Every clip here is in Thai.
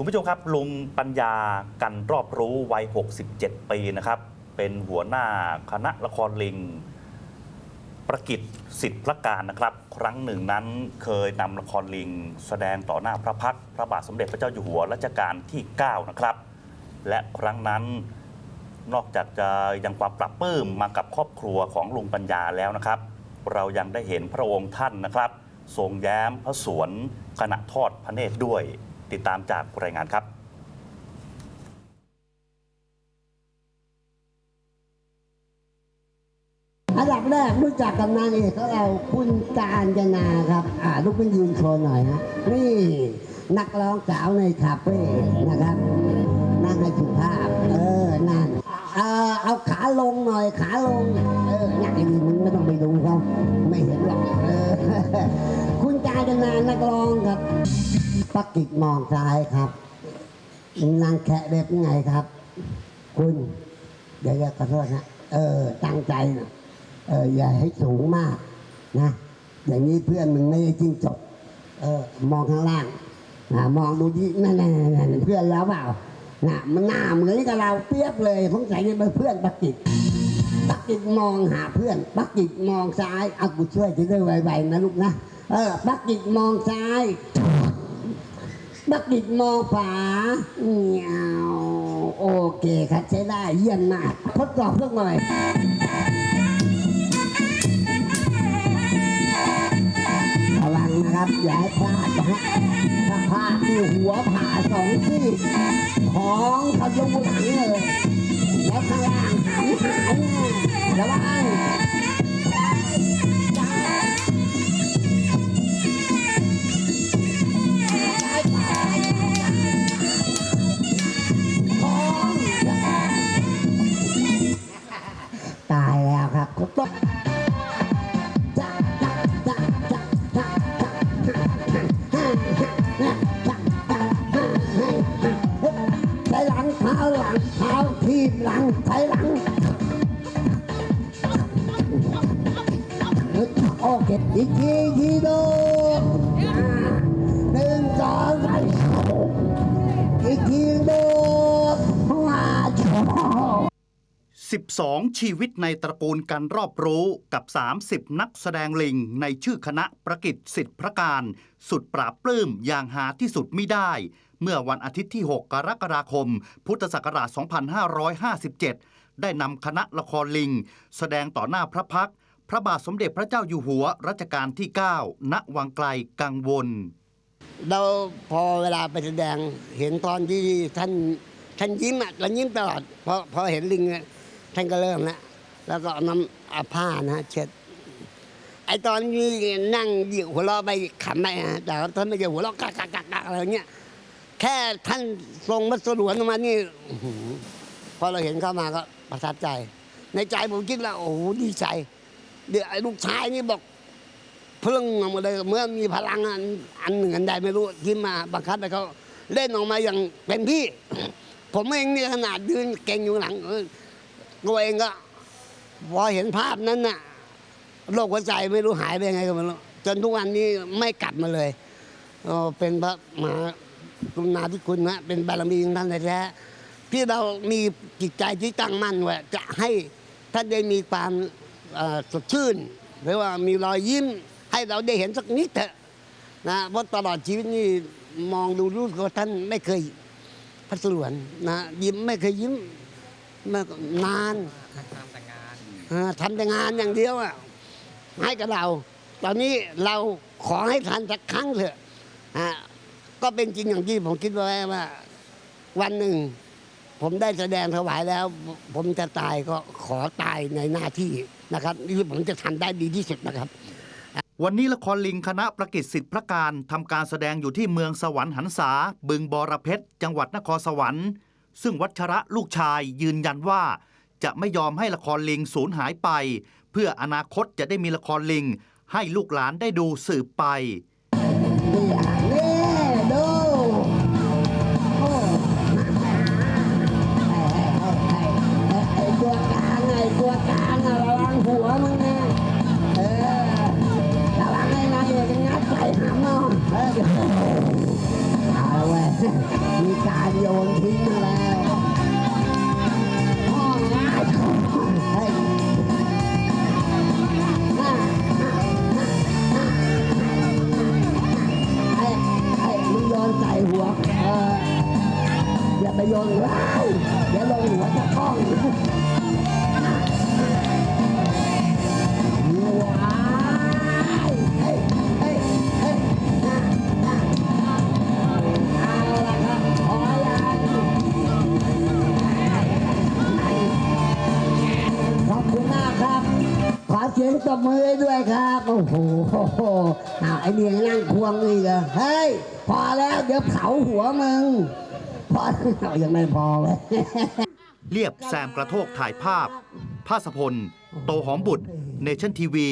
คุณผู้ชมครับ ลุงปัญญากันรอบรู้วัย 67 ปีนะครับ เป็นหัวหน้าคณะละครลิง ประกิตสิทธิพระการนะครับ ครั้งหนึ่งนั้นเคยนำละครลิง แสดงต่อหน้าพระพักตร์พระบาทสมเด็จพระเจ้าอยู่หัวรัชกาลที่ 9 นะครับ และครั้งนั้นนอกจากจะยังความปรับปื้มมากับครอบครัวของลุงปัญญาแล้วนะครับ เรายังได้เห็นพระองค์ท่านนะครับ ทรงแย้มพระสวนขณะทอดพระเนตรด้วย ติดตามจากรายงานครับอันดับแรกรู้จักกับนางเอกของเราคุณการจนาครับ อ่าลูกเป็นยืนโชว์หน่อยนะนี่นักร้องสาวในคาเฟ่นะครับ นั่งให้สุภาพ เออ นั่นเออเอาขาลงหน่อย ขาลง เอออย่างนี้มึงไม่ต้องไปดูเขาไม่เห็นหรอก เออ คุณการจนานักร้องครับ ปักกิจมองซ้ายครับนางแคะเล็บไงครับ คุณ เดี๋ยวจะขอโทษนะเออ ตั้งใจนะเออ อย่าให้สูงมากนะ อย่างนี้เพื่อนมึงไม่ได้จิ้งจบ เออ มองข้างล่างนะมองดูที่นั่นนั่นเพื่อนแล้วเปล่านะมันหน้าเหมือนกับเราเปรียบเลยสงสัยจะเป็นเพื่อนปักกิจปักกิจมองหาเพื่อนปักกิจมองซ้ายเอากูช่วยจะได้ไวๆนะลูกนะเออปักกิจมองซ้าย บักดิดมองฝาเงียวโอเคครับใช้ได้เยี่ยมมากทดสอบสักหน่อยระวังนะครับอย่าให้พลาดนะฮะถ้าพลาดที่หัวผ่าสองซี่ของทะลุหลังเลยแล้วข้างล่างหายหายน่ระวัง บหลังใช้หลังโอเ12 ชีวิตในตระกูลกันรอบรู้กับ 30 นักแสดงลิงในชื่อคณะประกิตสิทธิพระการ สุดปราบปลื้มอย่างหาที่สุดไม่ได้ เมื่อวันอาทิตย์ที่ 6 กรกฎาคม พุทธศักราช 2557 ได้นำคณะละครลิง แสดงต่อหน้าพระพัก พระบาทสมเด็จพระเจ้าอยู่หัวรัชกาลที่ 9 ณ วังไกลกังวล เราพอเวลาไปแสดงเห็นตอนที่ท่านท่านยิ้มอะแล้วยิ้มตลอดพอพอเห็นลิงอะ ท่านก็เริ่มแล้วแล้วก็เอาน้ำอาผ้านะเช็ดไอตอนนี้นั่งหยี่หัวเราะไปขำไปฮะแต่ท่านไม่ใช่หัวเราะกักกักกักอะไรเงี้ยแค่ท่านทรงมัสลวนออกมานี่อื้อหือพอเราเห็นเข้ามาก็ประทับใจ ในใจผมคิดว่าโอ้โหดีใจ เดี๋ยวไอ้ลูกชายนี่บอกพลึ่งออกมาเลยเมื่อมีพลังอันอันหนึ่งอันใดไม่รู้ที่มาบังคับให้เขาเล่นออกมาอย่างเต็มที่ ผมเองนี่ขนาดยืนเก่งอยู่หลังเออ ตัวเองก็พอเห็นภาพนั้นน่ะโรคหัวใจไม่รู้หายไปยังไงก็ไม่รู้จนทุกวันนี้ไม่กลับมาเลยเป็นพระมหากรุณาธิคุณนะเป็นบารมีของท่านแท้ๆที่เรามีจิตใจที่ตั้งมั่นว่าจะให้ท่านได้มีความสดชื่น หรือว่ามีรอยยิ้มให้เราได้เห็นสักนิดเถอะนะเพราะตลอดชีวิตนี่มองดูรูปของท่านไม่เคยพัสลวนนะยิ้มไม่เคยยิ้ม มานานเออทำแต่งานอย่างเดียวอะให้กับเรา ตอนนี้เราขอให้ทันสักครั้งเถอะอะก็เป็นจริงอย่างที่ผมคิดไว้ว่า วันหนึ่ง ผมได้แสดงถวายแล้ว ผมจะตายก็ขอตายในหน้าที่นะครับนี่คือผมจะทำได้ดีที่สุดนะครับวันนี้ละครลิงคณะประกิตสิทธิพระการทำการแสดงอยู่ที่เมืองสวรรค์หันษาบึงบอระเพ็ดจังหวัดนครสวรรค์ ซึ่งวัชระลูกชายยืนยันว่า จะไม่ยอมให้ละครลิงสูญหายไป เพื่ออนาคตจะได้มีละครลิง ให้ลูกหลานได้ดูสืบไปนี่อะนี่ดูโอ้ว ไปโยนว้าวเดี๋ยวลงหัวจะกล้องว้าวเฮ้เฮ้เฮ้ยเอาละครับขอยังขอบคุณมากครับขอเสียงตบมือด้วยครับ โอ้โหอ้าวไอ้เนี่ยนั่งควงอีกเหรอเฮ้ย พอแล้วเดี๋ยวเผาหัวมึง พอแล้วยังไม่พอเลย เรียบแซมกระโทกถ่ายภาพ ภาสพล โตหอมบุตร เนชั่นทีวี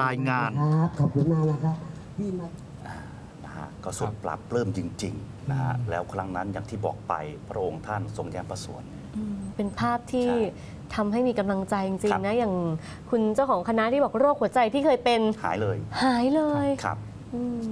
รายงาน ครับขอบคุณมากนะครับที่มา นะฮะก็ทรงปรับปลื้มจริงๆนะฮะแล้วครั้งนั้นอย่างที่บอกไปพระองค์ท่านทรงแย้มประสวน อืมเป็นภาพที่ใช่ทำให้มีกำลังใจจริครังบๆ นะ อย่างคุณเจ้าของคณะที่บอกโรคหัวใจที่เคยเป็นหายเลยหายเลยครับ อืม